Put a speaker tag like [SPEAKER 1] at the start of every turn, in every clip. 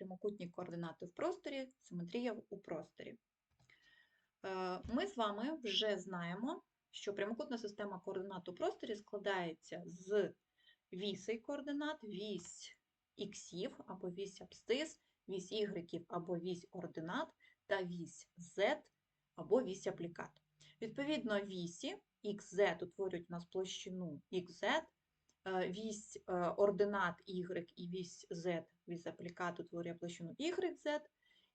[SPEAKER 1] прямокутні координати в просторі, симетрія у просторі. Е, Ми з вами вже знаємо, що прямокутна система координат у просторі складається з вісей координат, вісь іксів або вісь абсцис, вісь ігреків або вісь ординат та вісь z або вісь аплікат. Відповідно, вісі xz утворюють у нас площину xz, е, вісь е, ординат y і вісь z, вісь аплікат утворює площину yz,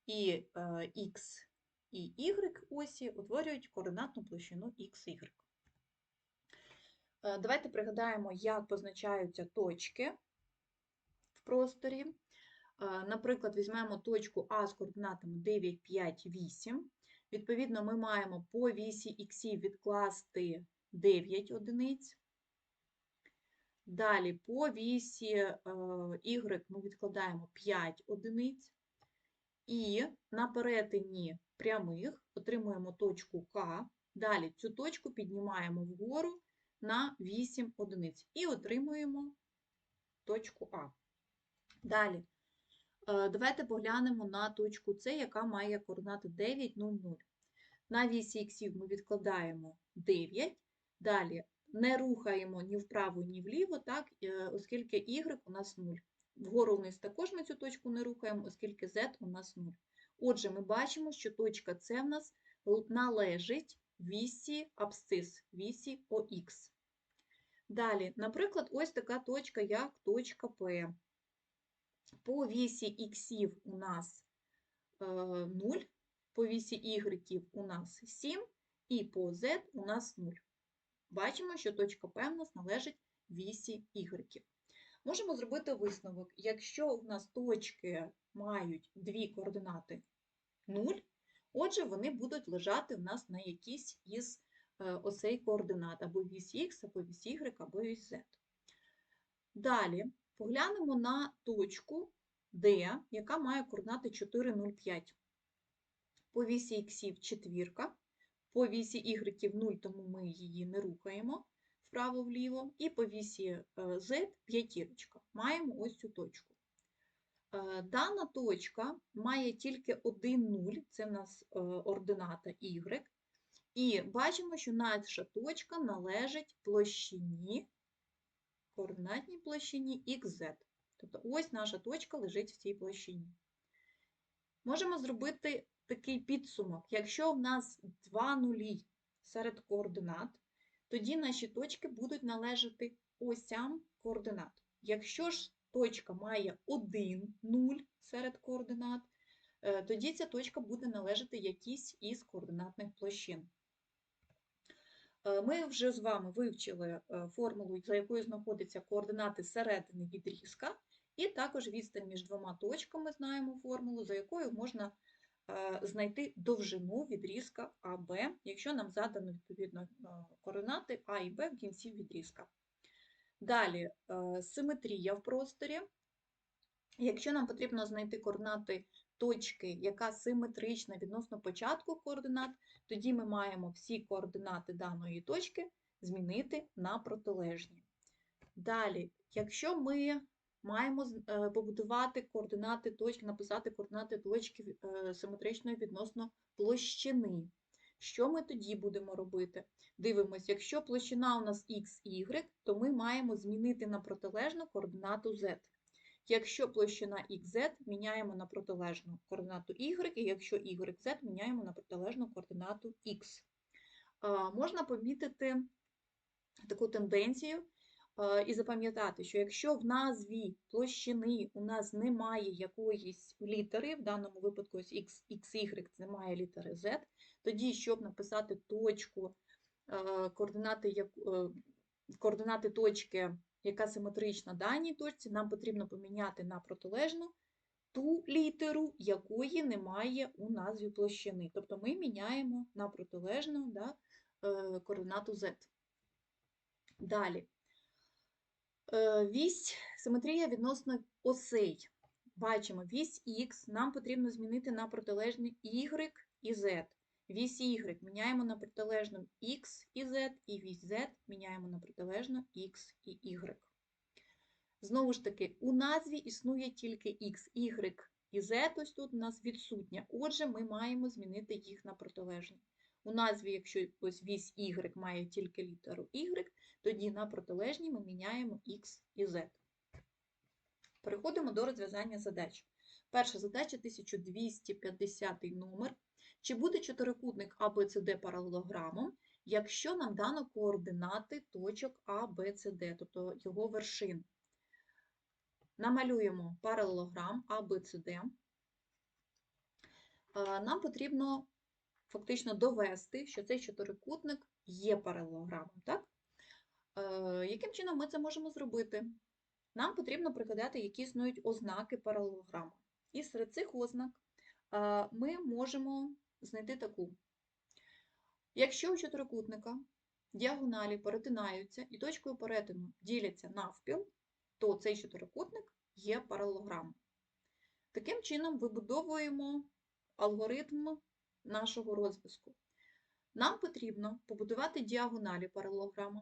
[SPEAKER 1] і е, x і y осі утворюють координатну площину xy. Е, Давайте пригадаємо, як позначаються точки в просторі. Е, Наприклад, візьмемо точку А з координатами 9, 5, 8. Відповідно, ми маємо по вісі х відкласти 9 одиниць. Далі по вісі е, y ми відкладаємо 5 одиниць. І на перетині прямих отримуємо точку К. Далі цю точку піднімаємо вгору на 8 одиниць і отримуємо точку А. Далі, е, давайте поглянемо на точку С, яка має координати 9, 0, 0. На вісі іксів ми відкладаємо 9. Далі не рухаємо ні вправо, ні вліво, так, е, оскільки y у нас 0. Вгору вниз також ми цю точку не рухаємо, оскільки z у нас 0. Отже, ми бачимо, що точка С в нас належить вісі абсцис, вісі ОХ. Далі, наприклад, ось така точка, як точка П. По вісі іксів у нас е, 0, по вісі ігреків у нас 7, і по z у нас 0. Бачимо, що точка П у нас належить вісі ігреків. Можемо зробити висновок. Якщо у нас точки мають дві координати 0, отже, вони будуть лежати у нас на якійсь із е, осей координат, або вісь Х, або вісь Y, або вісь Z. Далі поглянемо на точку D, яка має координати 4, 0, 5. По вісі іксів четвірка, по вісі ігреків 0, тому ми її не рухаємо вправо-вліво, і по вісі е, Z п'ятірочка. Маємо ось цю точку. Е, Дана точка має тільки один 0, це в нас е, ордината y, і бачимо, що наша точка належить площині, координатній площині xz. Тобто ось наша точка лежить в цій площині. Можемо зробити такий підсумок. Якщо в нас два нулі серед координат, тоді наші точки будуть належати осям координат. Якщо ж точка має один нуль серед координат, е, тоді ця точка буде належати якійсь із координатних площин. Е, Ми вже з вами вивчили е, формулу, за якою знаходяться координати середини відрізка, і також відстань між двома точками знаємо формулу, за якою можна знайти довжину відрізка АБ, якщо нам задано відповідно е, координати А і Б в кінці відрізка. Далі е, симетрія в просторі. Якщо нам потрібно знайти координати точки, яка симетрична відносно початку координат, тоді ми маємо всі координати даної точки змінити на протилежні. Далі, якщо ми маємо е, побудувати координати точки, написати координати точки е, симетричної відносно площини, що ми тоді будемо робити? Дивимось, якщо площина у нас x, y, то ми маємо змінити на протилежну координату z. Якщо площина xz, міняємо на протилежну координату y, і якщо yz, міняємо на протилежну координату x. Можна помітити таку тенденцію і запам'ятати, що якщо в назві площини у нас немає якоїсь літери, в даному випадку ось xy немає літери z, тоді, щоб написати точку, е, координати, е, координати точки, яка симетрична даній точці, нам потрібно поміняти на протилежну ту літеру, якої немає у назві площини. Тобто ми міняємо на протилежну да, е, координату z. Далі. Е, Вісь симетрія відносно осей. Бачимо, вісь Х нам потрібно змінити на протилежні Y і Z. Вісь Y міняємо на протилежну X і Z, і вісь Z міняємо на протилежну X і Y. Знову ж таки, у назві існує тільки X, Y і Z ось тут у нас відсутня. Отже, ми маємо змінити їх на протилежні. У назві, якщо ось вісь Y має тільки літеру Y, тоді на протилежній ми міняємо X і Z. Переходимо до розв'язання задач. Перша задача 1250 номер. Чи буде чотирикутник ABCD паралелограмом, якщо нам дано координати точок Д, тобто його вершин? Намалюємо паралелограм ABCD. Нам потрібно фактично довести, що цей чотирикутник є паралелограмом. Так? Е, Яким чином ми це можемо зробити? Нам потрібно пригадати, які існують ознаки паралелограма. І серед цих ознак е, ми можемо знайти таку. Якщо у чотирикутника діагоналі перетинаються і точкою перетину діляться навпіл, то цей чотирикутник є паралелограмом. Таким чином вибудовуємо алгоритм нашого розв'язку. Нам потрібно побудувати діагоналі паралелограма.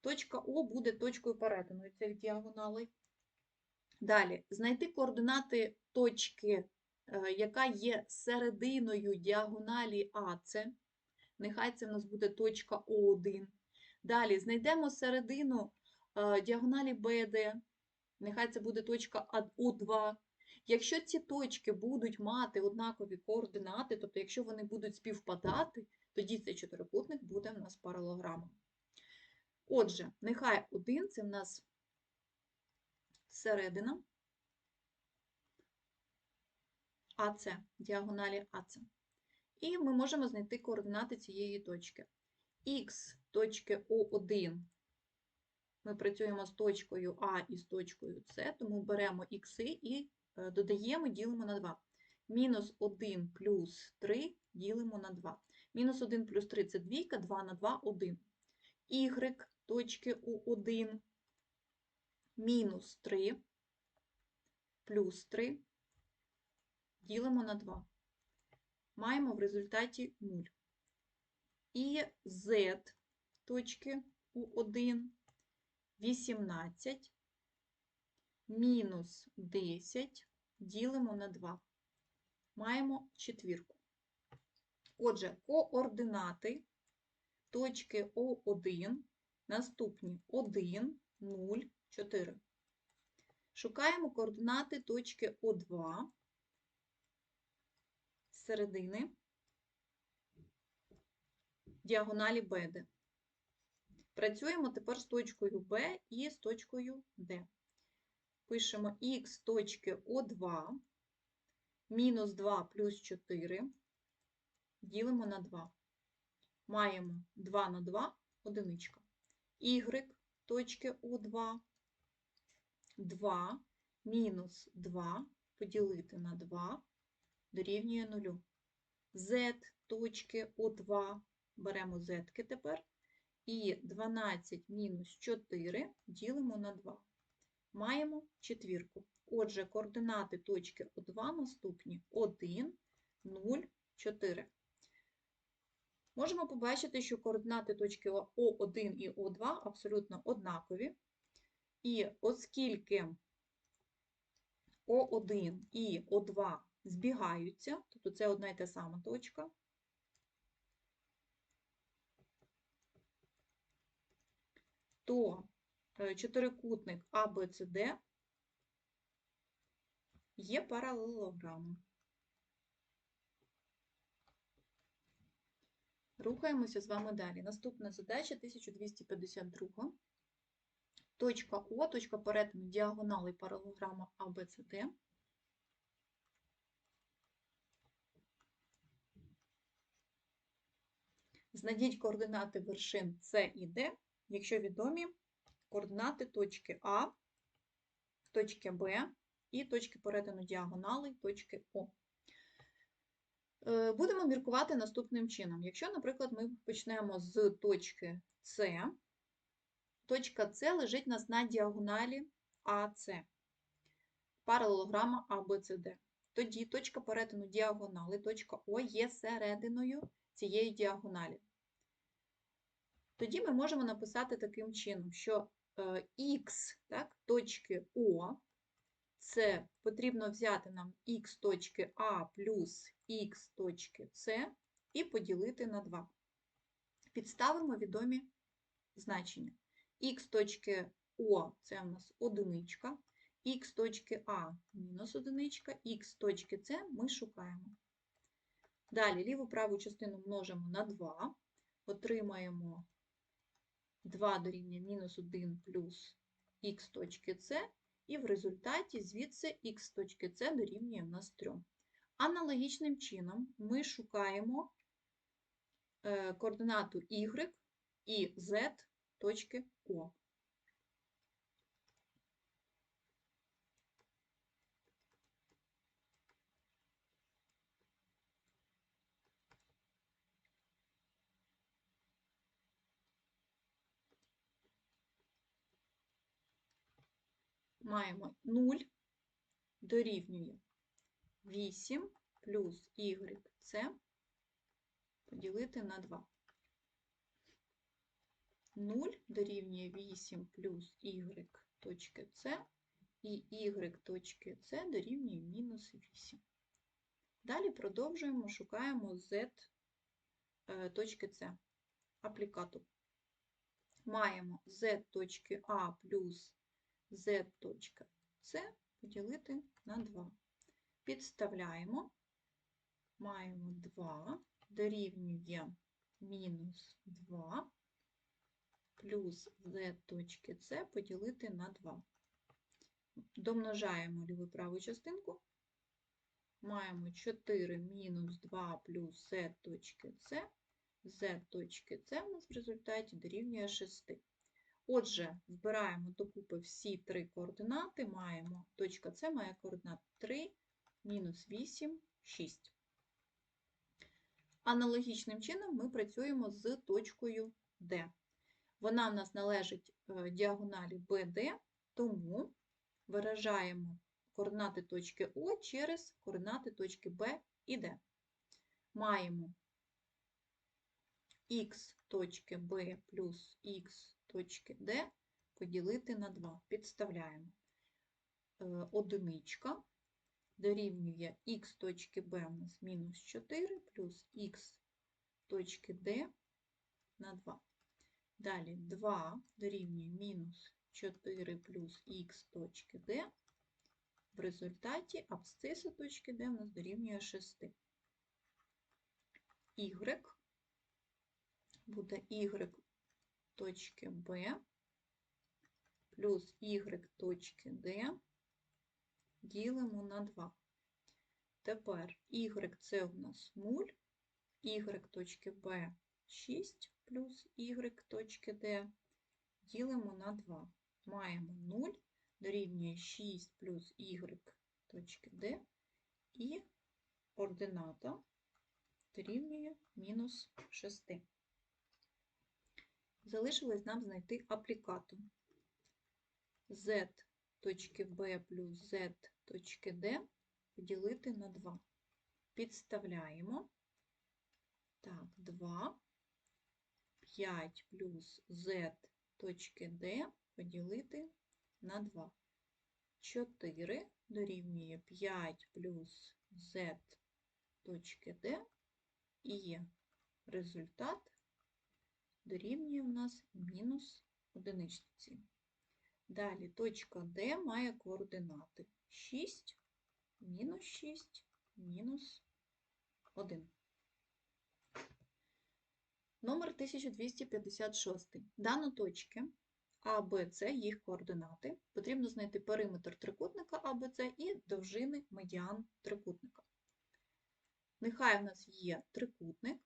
[SPEAKER 1] Точка О буде точкою перетину цих діагоналей. Далі, знайти координати точки, е, яка є серединою діагоналі АЦ. Нехай це в нас буде точка О1. Далі знайдемо середину е, діагоналі БД. Нехай це буде точка О2. Якщо ці точки будуть мати однакові координати, тобто якщо вони будуть співпадати, тоді цей чотирикутник буде в нас паралелограмом. Отже, нехай 1 це в нас середина АЦ, діагоналі АЦ. І ми можемо знайти координати цієї точки. Х точки О1 ми працюємо з точкою А і з точкою С, тому беремо х і додаємо, ділимо на 2. Мінус 1 плюс 3 ділимо на 2. Мінус 1 плюс 3 це двійка, 2 на 2 – 1. Y точки У1 мінус 3 плюс 3 ділимо на 2. Маємо в результаті 0. І Z точки У1 18 мінус 10 ділимо на 2. Маємо четвірку. Отже, координати точки О1 наступні 1, 0, 4. Шукаємо координати точки О2 з середини діагоналі БД. Працюємо тепер з точкою Б і з точкою Д. Пишемо х точки О2 мінус 2 плюс 4 ділимо на 2. Маємо 2 на 2 одиничка. Y точки О2 2 мінус 2 поділити на 2 дорівнює 0. Z точки О2 беремо z тепер. І 12 мінус 4 ділимо на 2. Маємо четвірку. Отже, координати точки О2 наступні 1, 0, 4. Можемо побачити, що координати точки О1 і О2 абсолютно однакові. І оскільки О1 і О2 збігаються, тобто це одна і та сама точка, то чотирикутник ABCD є паралелограмом. Рухаємося з вами далі. Наступна задача 1252. Точка О, точка перетину діагоналей паралелограма ABCD. Знайдіть координати вершин С і Д якщо відомі координати точки А, точки Б і точки перетину діагоналей точки О. Е, будемо міркувати наступним чином. Якщо, наприклад, ми почнемо з точки С, точка С лежить у нас на діагоналі АС, паралелограма АБЦД. Тоді точка перетину діагонали, точка О є серединою цієї діагоналі. Тоді ми можемо написати таким чином, що х так, точки О Це потрібно взяти нам х точки А плюс х точки С і поділити на 2. Підставимо відомі значення. х точки О це у нас одиничка, х точки А мінус одиничка, х точки С ми шукаємо. Далі ліву праву частину множимо на 2, отримаємо 2 дорівнює мінус 1 плюс х точки С, і в результаті звідси х точки С дорівнює в нас 3. Аналогічним чином ми шукаємо е, координату y і z точки О. Маємо 0 дорівнює 8 плюс YC поділити на 2. 0 дорівнює 8 плюс y точки С і y точки С дорівнює мінус 8. Далі продовжуємо, шукаємо z е, точки С, аплікату. Маємо z точки А плюс z точка С поділити на 2. Підставляємо, маємо 2, дорівнює мінус 2 плюс z точки С поділити на 2. Домножаємо ліву праву частинку. Маємо 4 мінус 2 плюс z точки С. z точки С у нас в результаті дорівнює 6. Отже, збираємо докупи всі три координати, маємо точка С має координат 3, мінус 8, 6. Аналогічним чином ми працюємо з точкою D. Вона в нас належить е, діагоналі BD, тому виражаємо координати точки О через координати точки Б і Д. Маємо х точки Б плюс х точки Д поділити на 2. Підставляємо. Е, одиничка дорівнює х точки Б у нас мінус 4 плюс х точки Д на 2. Далі 2 дорівнює мінус 4 плюс х точки Д. В результаті абсциса точки Д у нас дорівнює 6. Y буде y точки B плюс y точки D ділимо на 2. Тепер y це у нас 0, y точки B 6 плюс y точки D ділимо на 2. Маємо 0 дорівнює 6 плюс y точки D і ордината дорівнює мінус 6. Залишилось нам знайти аплікату z точки B плюс z точки поділити на 2. Підставляємо. Так, 2, 5 плюс z точки D поділити на 2. 4 дорівнює 5 плюс z точки D і результат дорівнює у нас мінус одиничці. Далі точка D має координати 6, мінус 6, мінус 1. Номер 1256. Дану точки А, Б, С, їх координати. Потрібно знайти периметр трикутника А, Б, С і довжини медіан трикутника. Нехай в нас є трикутник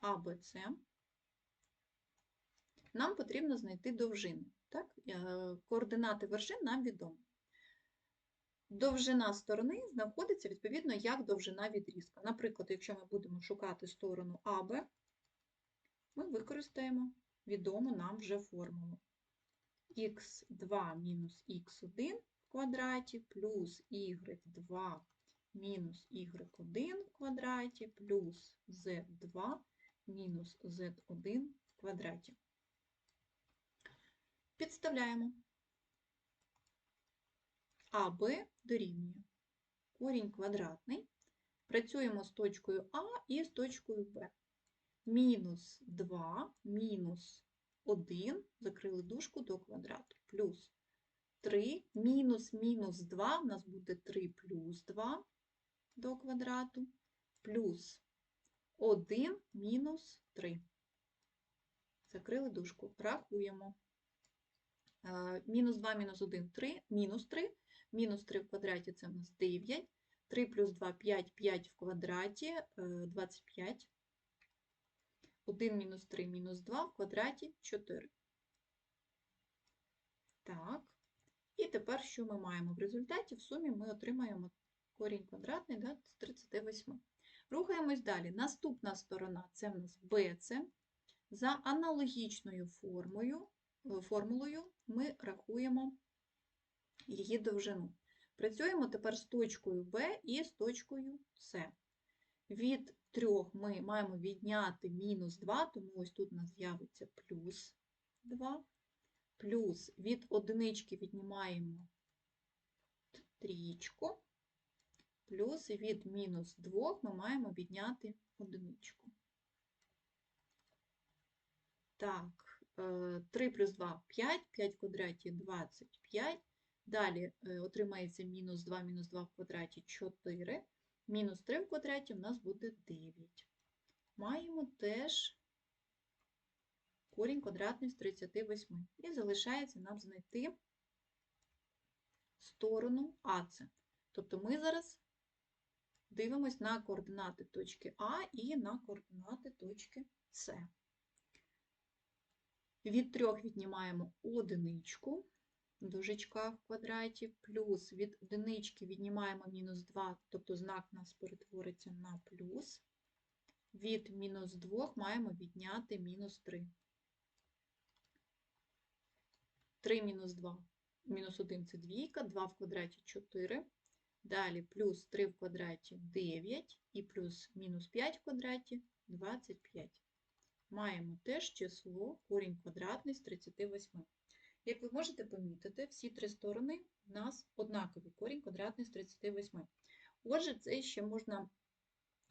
[SPEAKER 1] А, Б, С. Нам потрібно знайти довжини. Так? Е, координати вершин нам відомі. Довжина сторони знаходиться відповідно як довжина відрізка. Наприклад, якщо ми будемо шукати сторону АБ, ми використаємо відому нам вже формулу х2 мінус х1 в квадраті плюс y2 мінус y1 в квадраті плюс z2 мінус z1 в квадраті. Підставляємо. АБ дорівнює корінь квадратний. Працюємо з точкою А і з точкою Б. Мінус 2 мінус 1, закрили дужку до квадрату, плюс 3, мінус мінус 2, у нас буде 3 плюс 2 до квадрату, плюс 1 мінус 3. Закрили дужку. Рахуємо. Е, Мінус 2, мінус 1, 3, мінус 3. Мінус 3 в квадраті це у нас 9. 3 плюс 2 – 5, 5 в квадраті е, – 25. 1 мінус 3 мінус 2 в квадраті – 4. Так. І тепер що ми маємо? В результаті в сумі ми отримаємо корінь квадратний да, з 38. Рухаємось далі. Наступна сторона – це в нас BC. За аналогічною формою, е, формулою ми рахуємо її довжину. Працюємо тепер з точкою B і з точкою C. Від 3 ми маємо відняти мінус 2, тому ось тут у нас з'явиться плюс 2. Плюс від одинички віднімаємо трічку. Плюс від мінус 2 ми маємо відняти одиничку. Так, 3 плюс 2 – 5, 5 в квадраті – 25. Далі отримається мінус 2, мінус 2 в квадраті 4. Мінус 3 в квадраті у нас буде 9. Маємо теж корінь квадратний з 38. І залишається нам знайти сторону АЦ. Тобто ми зараз дивимось на координати точки А і на координати точки С. Від 3 віднімаємо одиничку дужечка в квадраті, плюс від одинички віднімаємо мінус 2, тобто знак нас перетвориться на плюс. Від мінус 2 маємо відняти мінус 3. 3 мінус 2, мінус 1 – це двійка, 2 в квадраті – 4. Далі плюс 3 в квадраті – 9 і плюс мінус 5 в квадраті – 25. Маємо теж число корінь квадратний з 38. Як ви можете помітити, всі три сторони у нас однакові, корінь квадратний з 38. Отже, це ще можна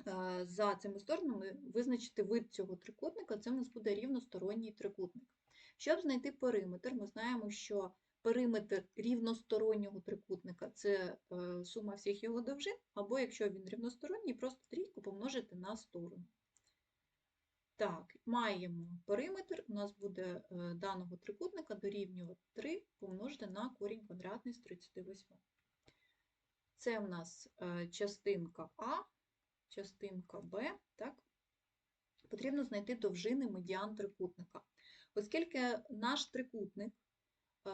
[SPEAKER 1] е, за цими сторонами визначити вид цього трикутника, це у нас буде рівносторонній трикутник. Щоб знайти периметр, ми знаємо, що периметр рівностороннього трикутника це е, сума всіх його довжин, або якщо він рівносторонній, просто трійку помножити на сторону. Так, маємо периметр, у нас буде е, даного трикутника дорівнювати 3 помножити на корінь квадратний з 38. Це в нас е, частинка А, частинка Б, так? Потрібно знайти довжини медіан трикутника. Оскільки наш трикутник е,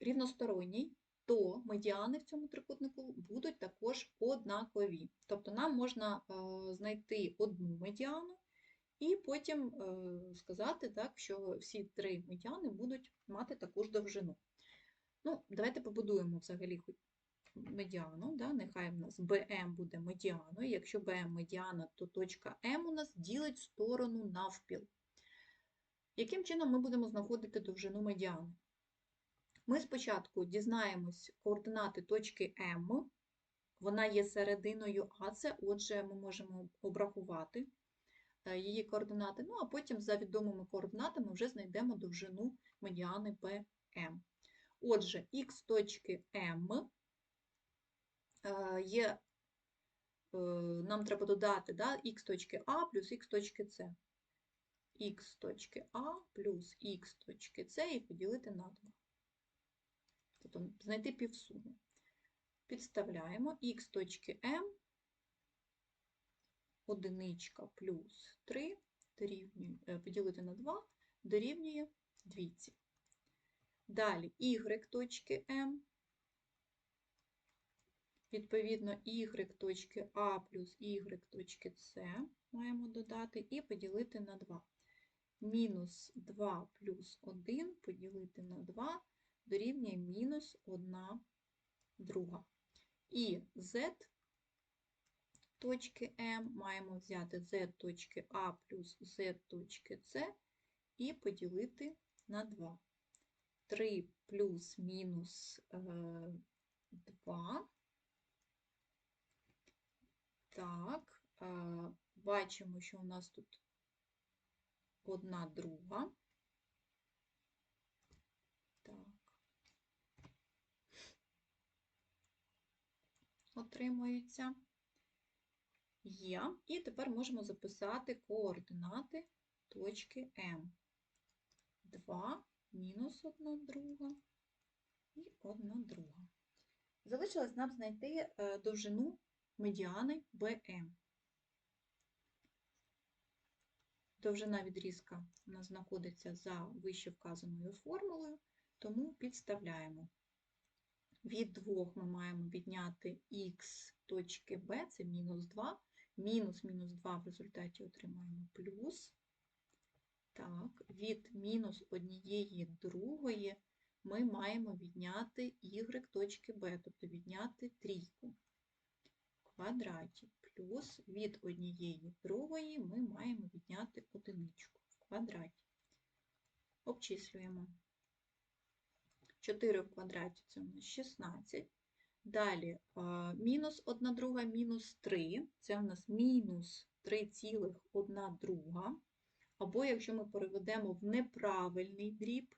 [SPEAKER 1] рівносторонній, то медіани в цьому трикутнику будуть також однакові. Тобто нам можна знайти одну медіану, і потім е, сказати, так, що всі три медіани будуть мати таку ж довжину. Ну, Давайте побудуємо взагалі медіану. Да? Нехай в нас BM буде медіаною. Якщо BM медіана, то точка М у нас ділить сторону навпіл. Яким чином ми будемо знаходити довжину медіани? Ми спочатку дізнаємось координати точки М, вона є серединою АЦ, отже, ми можемо обрахувати Е, її координати, ну а потім за відомими координатами вже знайдемо довжину медіани PM. Отже, х точки М е, є, е, нам треба додати да, х точки А плюс х точки С. х точки А плюс х точки С і поділити на 2. Тобто знайти півсуму. Підставляємо х точки М одиничка плюс 3 дорівнює, е, поділити на 2 дорівнює 2. Далі y точки m, відповідно, y точки А плюс y точки С маємо додати і поділити на 2. Мінус 2 плюс 1 поділити на 2 дорівнює мінус 1 друга. І z точки М маємо взяти z точки А плюс z точки С і поділити на 2. 3 плюс мінус 2. Так, е, бачимо, що у нас тут одна друга. Так. Отримується. Є. І тепер можемо записати координати точки М. 2 мінус 1 друга і 1 друга. Залишилось нам знайти е, довжину медіани БМ. Довжина відрізка у нас знаходиться за вище вказаною формулою, тому підставляємо. Від 2 ми маємо відняти х точки b, це мінус 2, мінус мінус 2 в результаті отримаємо плюс. Так, від мінус однієї другої ми маємо відняти y точки b, тобто відняти трійку в квадраті. Плюс від однієї другої ми маємо відняти одиничку в квадраті. Обчислюємо. 4 в квадраті це у нас 16. Далі мінус 1 друга мінус 3, це у нас мінус 3,1 друга. Або якщо ми переведемо в неправильний дріб,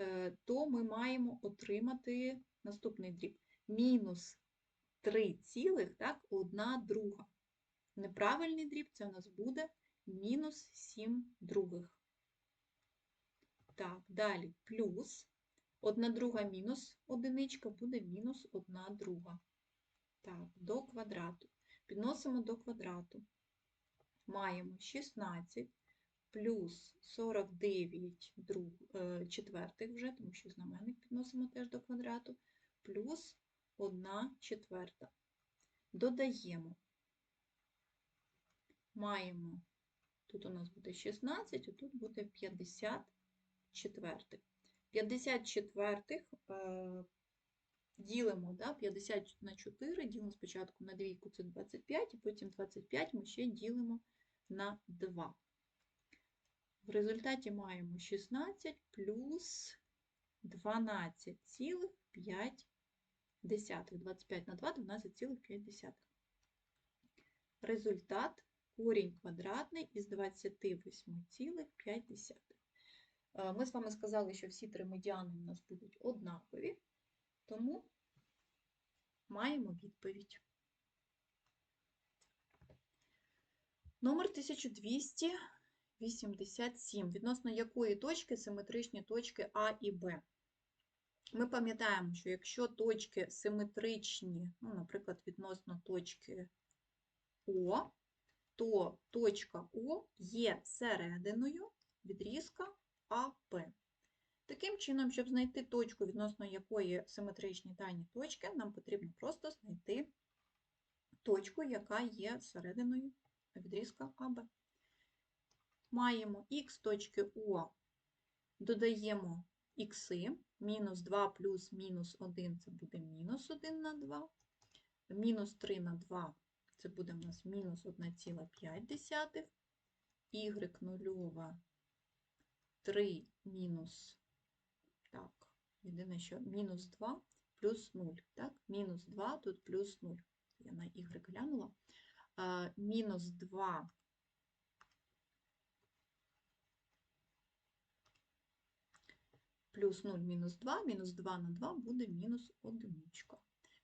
[SPEAKER 1] е, то ми маємо отримати наступний дріб. Мінус 3 цілих, так, 1 друга. Неправильний дріб це у нас буде мінус 7 других. Так, далі плюс 1 друга мінус одиничка буде мінус 1 друга. Так, до квадрату. Підносимо до квадрату. Маємо 16 плюс 49 друг, е, четвертих вже, тому що знаменник підносимо теж до квадрату, плюс 1 четверта. Додаємо. Маємо, тут у нас буде 16, а тут буде 54. 54 е, ділимо, да, 50 на 4, ділимо спочатку на двійку, це 25, і потім 25 ми ще ділимо на 2. В результаті маємо 16 плюс 12,5. 25 на 2 12,5. Результат корінь квадратний із 28,5. Е, Ми з вами сказали, що всі три медіани у нас будуть однакові, тому маємо відповідь. Номер 1287. Відносно якої точки симетричні точки А і Б? Ми пам'ятаємо, що якщо точки симетричні, ну, наприклад, відносно точки О, то точка О є серединою відрізка АП. Таким чином, щоб знайти точку, відносно якої симетричні дані точки, нам потрібно просто знайти точку, яка є серединою відрізка АБ. Маємо х точки О, додаємо ікси, мінус 2 плюс мінус 1 це буде мінус 1 на 2, мінус 3 на 2 це буде у нас мінус 1,5, y нульова 3 мінус, так, єдине, що мінус 2 плюс 0, так, мінус 2, тут плюс 0, я на y глянула, а, мінус 2 плюс 0 мінус 2, мінус 2 на 2 буде мінус 1.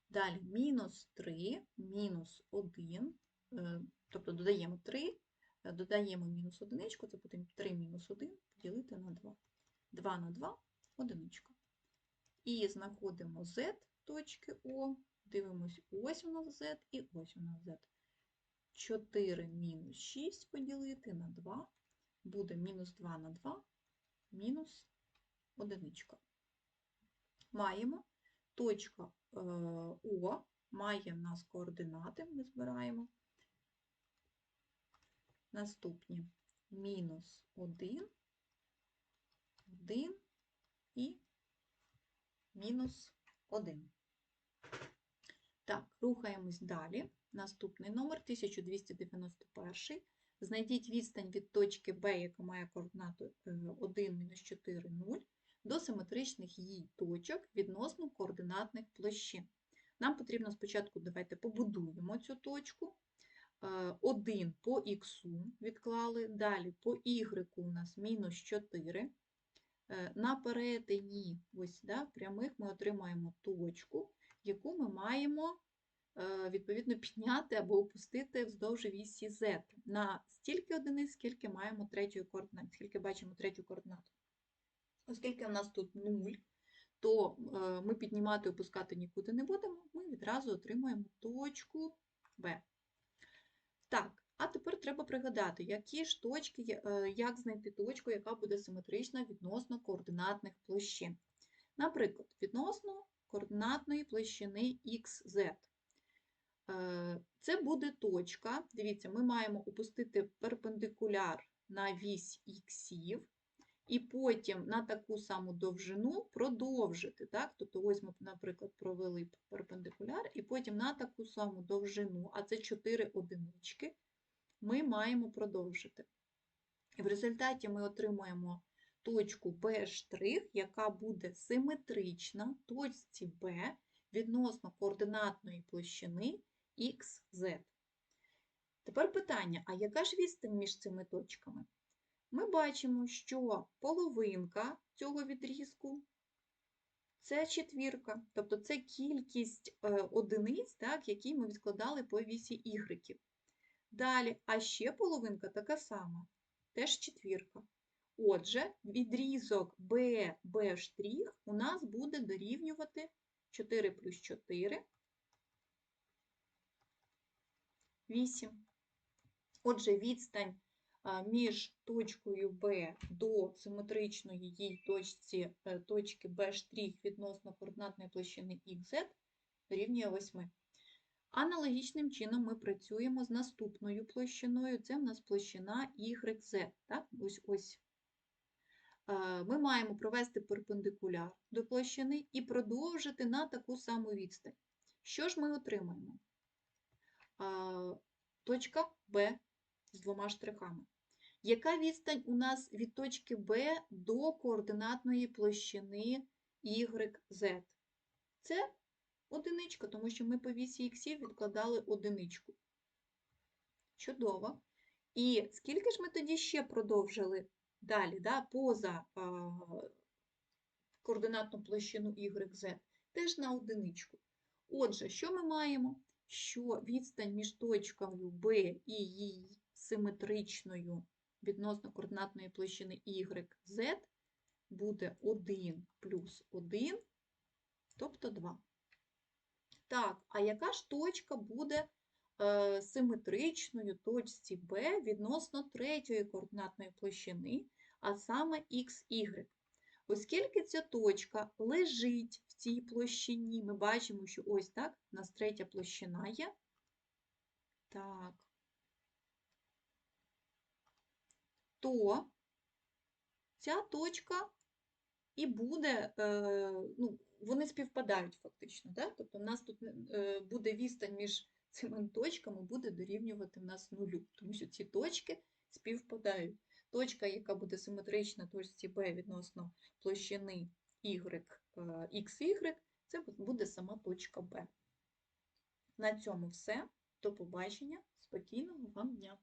[SPEAKER 1] Далі мінус 3, мінус 1, е, тобто додаємо 3, е, додаємо мінус 1, це буде 3 мінус 1 поділити на 2. 2 на 2 – 1. І знаходимо z точки О, дивимось, ось у нас z і ось у нас z. 4 мінус 6 поділити на 2 буде мінус 2 на 2, мінус одиничка. Маємо точка е, О, має в нас координати, ми збираємо. Наступні мінус 1, 1 і мінус 1. Так, рухаємось далі. Наступний номер 1291. Знайдіть відстань від точки Б, яка має координату 1, мінус 4, 0, до симетричних їй точок відносно координатних площин. Нам потрібно спочатку давайте побудуємо цю точку. 1 по х відклали, далі по y у нас мінус 4. Е, На перетині ось, да, прямих ми отримаємо точку, яку ми маємо е, відповідно підняти або опустити вздовж вісі z на стільки одиниць, скільки маємо третьої координати, скільки бачимо третю координату. Оскільки у нас тут 0, то е, ми піднімати і опускати нікуди не будемо, ми відразу отримаємо точку B. Так, а тепер треба пригадати, які ж точки, е, як знайти точку, яка буде симетрична відносно координатних площин. Наприклад, відносно координатної площини XZ. Е, Це буде точка, дивіться, ми маємо опустити перпендикуляр на вісь іксів, і потім на таку саму довжину продовжити. Так? Тобто ось ми, наприклад, провели перпендикуляр, і потім на таку саму довжину, а це 4 одинички, ми маємо продовжити. І в результаті ми отримаємо точку B', яка буде симетрична точці B відносно координатної площини XZ. Тепер питання, а яка ж відстань між цими точками? Ми бачимо, що половинка цього відрізку це четвірка, тобто це кількість е, одиниць, так, які ми відкладали по вісі ігреків. Далі, а ще половинка така сама, теж четвірка. Отже, відрізок B' у нас буде дорівнювати 4 плюс 4 8. Отже, відстань між точкою B до симетричної їй точці, е, точки B' відносно координатної площини XZ дорівнює 8. Аналогічним чином ми працюємо з наступною площиною. Це в нас площина YZ. Так? Ось ось. Е, Ми маємо провести перпендикуляр до площини і продовжити на таку саму відстань. Що ж ми отримаємо? Е, Точка B з двома штрихами. Яка відстань у нас від точки B до координатної площини YZ? Це одиничка, тому що ми по вісі х відкладали одиничку. Чудово. І скільки ж ми тоді ще продовжили далі, да, поза а, координатну площину YZ? Теж на одиничку. Отже, що ми маємо? Що відстань між точкою B і її симетричною відносно координатної площини YZ буде 1 плюс 1, тобто 2. Так, а яка ж точка буде е, симетричною точці B відносно третьої координатної площини, а саме XY? Оскільки ця точка лежить в цій площині, ми бачимо, що ось так, у нас третя площина є. Так. То ця точка і буде, е, ну, вони співпадають фактично. Да? Тобто в нас тут е, буде відстань між цими точками, буде дорівнювати в нас нулю, тому що ці точки співпадають. Точка, яка буде симетрична точці B відносно площини y, е, xy, це буде сама точка B. На цьому все. До побачення. Спокійного вам дня!